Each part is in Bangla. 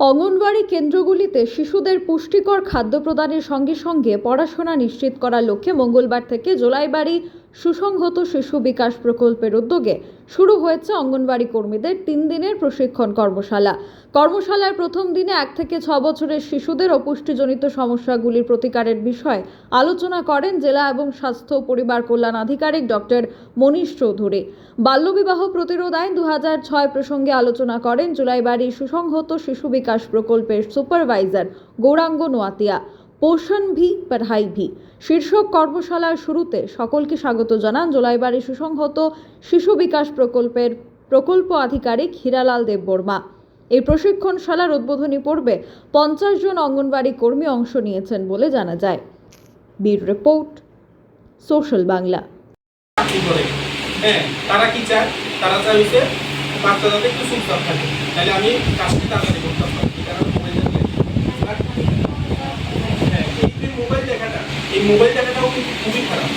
অঙ্গনওয়াড়ি কেন্দ্রগুলিতে শিশুদের পুষ্টিকর খাদ্য প্রদানের সঙ্গে সঙ্গে পড়াশোনা নিশ্চিত করার লক্ষ্যে মঙ্গলবার থেকে জোলাইবাড়ি সুসংহত শিশু বিকাশ প্রকল্পের উদ্যোগে শুরু হয়েছে অঙ্গনবাড়ি কর্মীদের তিন দিনের প্রশিক্ষণ কর্মশালা। কর্মশালার প্রথম দিনে এক থেকে ছ বছরের শিশুদের অপুষ্টিজনিত সমস্যাগুলির প্রতিকারের বিষয়ে আলোচনা করেন জেলা এবং স্বাস্থ্য পরিবার কল্যাণ আধিকারিক ডক্টর মনীশ চৌধুরী। বাল্যবিবাহ প্রতিরোধ আইন দু ছয় প্রসঙ্গে আলোচনা করেন জুলাইবাড়ি সুসংহত শিশু বিকাশ প্রকল্পের সুপারভাইজার গৌরাঙ্গ নোয়াতিয়া। পোষণ ভি, পড়াই ভি। শীর্ষক কর্মশালার শুরুতে সকলকে স্বাগত জানান জোলাইবাড়ি সুসংহত শিশু বিকাশ প্রকল্পের প্রকল্প আধিকারিক হীরালাল দেববর্মা এই প্রশিক্ষণশালার উদ্বোধনী পর্বে পঞ্চাশ জন অঙ্গনবাড়ি কর্মী অংশ নিয়েছেন বলে জানা যায়। বীর রিপোর্ট, সোশ্যাল বাংলা। হ্যাঁ তারা কি চায়? তারা বাচ্চা যাতে একটু সুস্থ থাকে তাহলে আমি কাজটি তাড়াতাড়ি করতে পারি এই কারণে মোবাইল দেখলে আর হ্যাঁ এই যে মোবাইল দেখাটা এই মোবাইল দেখাটাও কিন্তু খুবই খারাপ।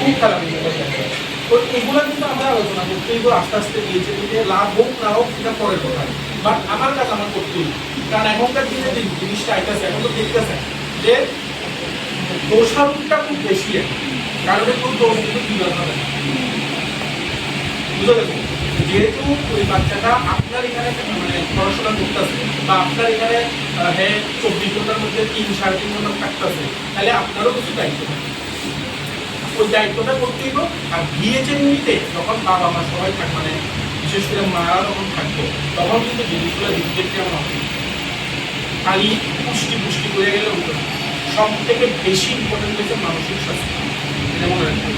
খুব খারাপ এই মোবাইল দেখাটা তো এগুলো কিন্তু আমরা আলোচনা করতে এগুলো আস্তে আস্তে দিয়েছে যে লাভ হোক না হোক সেটা পরের কথা। বাট আমার কাজ আমার করতেই কারণ এখনকার দিনে যে জিনিসটা আইতেছে, এখন তো দেখতেছে যে দোষারোপটা খুব বেশি কারণে খুব দোষ কিন্তু দিতে হবে বুঝতে পেরেছেন? যেহেতু ওই বাচ্চাটা আপনার এখানে পড়াশোনা করতেছে, বা আপনার এখানে হ্যাঁ চব্বিশ ঘণ্টার মধ্যে তিন, সাড়ে তিন ঘণ্টা থাকতেছে, তাহলে আপনারও কিছু দায়িত্ব থাকে। ওই দায়িত্বটা করতে হইব আর বিয়েছেন নিতে যখন বাবা মা সবাই থাক মানে বিশেষ করে মারা যখন থাকতো তখন কিন্তু জিনিসগুলো দেখতে কেমন হবে? খালি পুষ্টি পুষ্টি করে গেলে সব থেকে বেশি ইম্পর্টেন্ট হচ্ছে মানসিক স্বাস্থ্য। এটা মনে রাখতে হবে